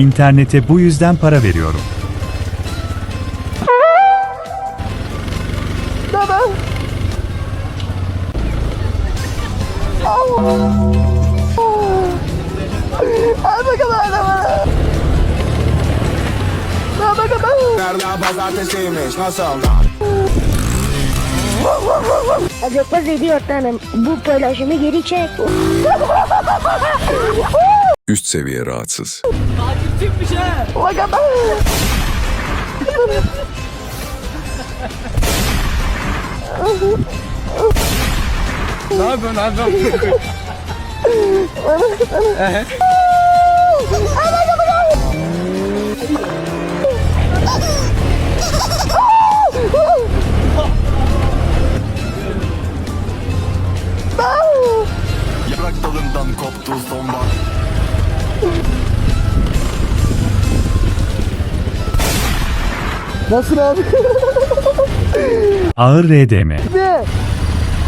İnternete bu yüzden para veriyorum. Baba. Al bakalım arabana. Al bakalım. Nereden pazartesiymiş nasıl? Acıkmaz ediyor tanem. Bu paylaşımı geri çek. Üst seviye rahatsız. Bakalım. Ne yapıyorsun abi? Yaprak dalından koptu sonbahar. Nasıl abi? Ağır RDM. Bir.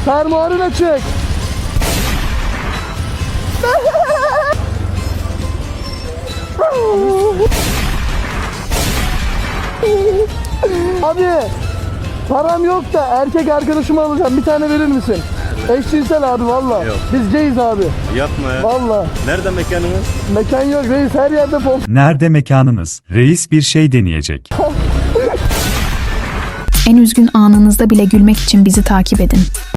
Fermuarını çek. Abi param yok da erkek arkadaşımı alacağım. Bir tane verir misin? Eşcinsel abi valla. Biz gays abi. Yapma ya. Valla. Nerede mekanınız? Mekan yok reis her yerde pop. Nerede mekanınız? Reis bir şey deneyecek. En üzgün anınızda bile gülmek için bizi takip edin.